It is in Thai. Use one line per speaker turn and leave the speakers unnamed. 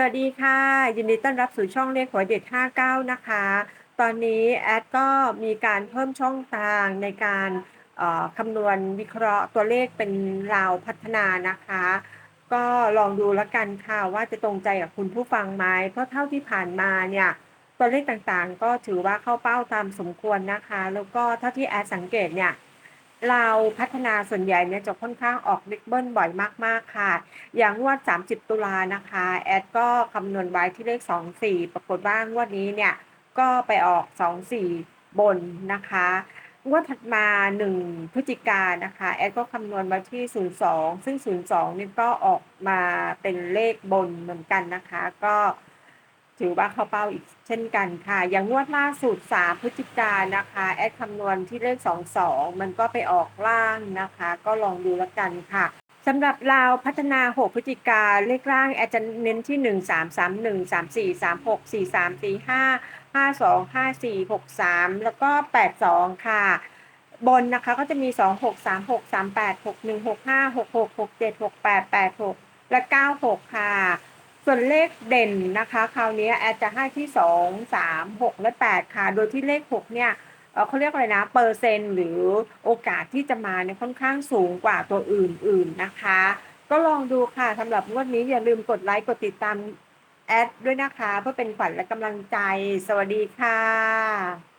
สวัสดีค่ะ ยินดีต้อนรับสู่ช่องเลขหวยเด็ด 59 นะคะ ตอนนี้แอดก็มีการเพิ่มช่องทางในการคำนวณวิเคราะห์ตัวเลขเป็นราวพัฒนานะคะ ก็ลองดูแล้วกันค่ะว่าจะตรงใจกับคุณผู้ฟังไหมเพราะเท่าที่ผ่านมาเนี่ยตัวเลขต่างๆ ก็ถือว่าเข้าเป้าตามสมควรนะคะ แล้วก็เท่าที่แอดสังเกตเนี่ย เราพัฒนาส่วนใหญ่เนี่ยจะค่อนข้างออกบิ๊กเบิ้ลบ่อยมากๆค่ะ อย่างงวด 30 ตุลานะคะ แอดก็คำนวณไว้ที่เลข 24 ปรากฏว่างวดนี้เนี่ย ก็ไปออก 24 บนนะคะงวดถัดมา 1 พฤศจิกายนนะคะ แอดก็คำนวณไว้ที่ 02 ซึ่ง 02 นี่ก็ออกมาเป็นเลขบนเหมือนกันนะคะ ก็ ถือว่าเข้าเป้าอีกเช่นกันค่ะ อย่างงวดล่าสุด 3 พฤศจิกายนนะคะ แอดคำนวณที่เลข 22 มันก็ไปออกล่างนะคะ ก็ลองดูแล้วกันค่ะสำหรับลาวพัฒนา 6 พฤศจิกาเลขล่างแอดจะเน้นที่ 1 3 3 1 3 4 3 6 4 3 4 5 5 2 5 4 6 3 แล้วก็ 8 2 ค่ะ บนนะคะก็จะมี 2 6 3 6 3 8 6 1 6 5 6 6 6 7 6 8 8 6 และ 9 6 ค่ะ ส่วนเลขเด่นนะคะ คราวนี้แอดจะให้ที่ 2 3 6 และ 8 ค่ะ โดยที่เลข 6 เนี่ยเอ่อเขาเรียกอะไรนะ เปอร์เซ็นต์หรือโอกาสที่จะมาเนี่ยค่อนข้างสูงกว่าตัวอื่นๆนะคะ ก็ลองดูค่ะสำหรับงวดนี้อย่าลืมกดไลค์กดติดตามแอดด้วยนะคะ เพื่อเป็นขวัญและกำลังใจ สวัสดีค่ะ